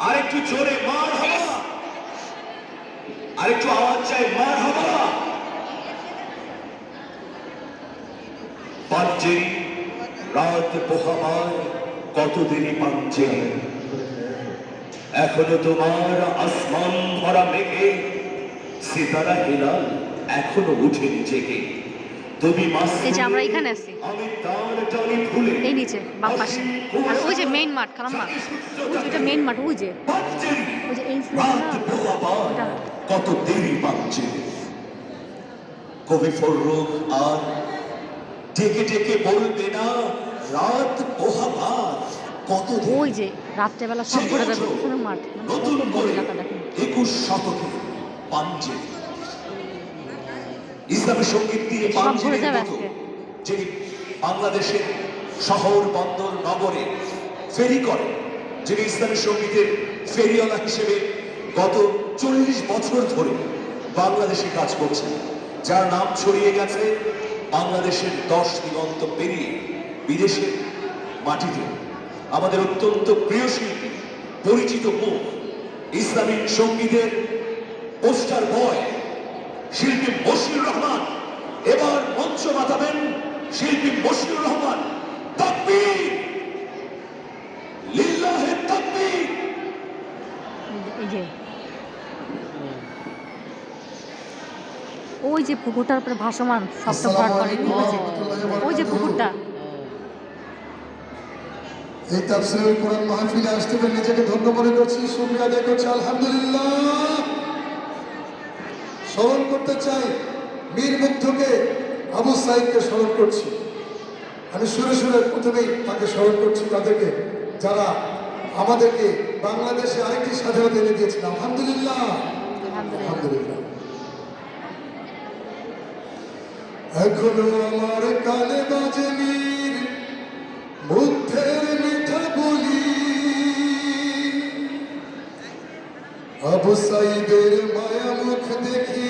আরেকটু জোরে, মার হবা। আরেকটু আওয়াজ চাই, মার হবা। পাঞ্জেরি, রাত পোহাবার কত দেরি পাঞ্জেরি? এখনও তোমার আসমান ভরা মেঘে, সিতারা হেলাল এখনও উঠেনি জেগে। এই যে আমরা এখানে আছি। এই নিচে বাম পাশে। আর ওই যে মেইন মাঠ খালাম্মা। ওই যে ওটা মেইন মাঠ ওই যে। ওই যে এই কত দেরি পাচ্ছে কবি ফররুখ আর ডেকে ডেকে বলবে না রাত পোহাবার কত ওই যে রাত্রেবেলা সব ঘুরে যাবে মাঠ। মানে নতুন করে একুশ শতকে পাঞ্জে ইসলামী সংগীত দিয়ে যাবে মতো বাংলাদেশের শহর বন্দর নগরে ফেরি করে যিনি ইসলামী সঙ্গীতের ফেরিওয়ালা হিসেবে গত চল্লিশ বছর ধরে বাংলাদেশে কাজ করছেন যার নাম ছড়িয়ে গেছে বাংলাদেশের দশ দিগন্ত পেরিয়ে বিদেশের মাটিতে। আমাদের অত্যন্ত প্রিয় শিল্পী পরিচিত মুখ ইসলামী সঙ্গীতের পোস্টার বয় শিল্পী মশিউর রহমান। এবার মঞ্চ মাতাবেন শিল্পী মশিউর রহমান। লিল্লাহে ওই যে পুকুরটার উপরে ভাসমান শব্দ করে ওই যে ওই যে পুকুরটা। এই তাফসিরুল কোরআন মাহফিলে আসতে পেরে নিজেকে ধন্য মনে করছি। শুকরিয়া আদায় করছি। আলহামদুলিল্লাহ। স্মরণ করতে চাই বীর মুগ্ধকে আবু সাইদকে স্মরণ করছি। আমি সুরে সুরে প্রথমেই তাকে স্মরণ করছি তাদেরকে যারা আমাদেরকে বাংলাদেশে আরেকটি স্বাধীনতা এনে দিয়েছেন আলহামদুলিল্লাহ। আলহামদুলিল্লাহ। এখনও আমার কানে বাজে নীর বুদ্ধের মিঠা বলি। আবু সাইদের মায়া মুখ দেখি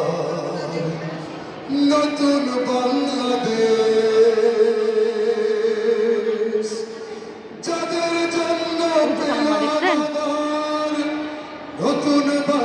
নতুন বাংলাদেশ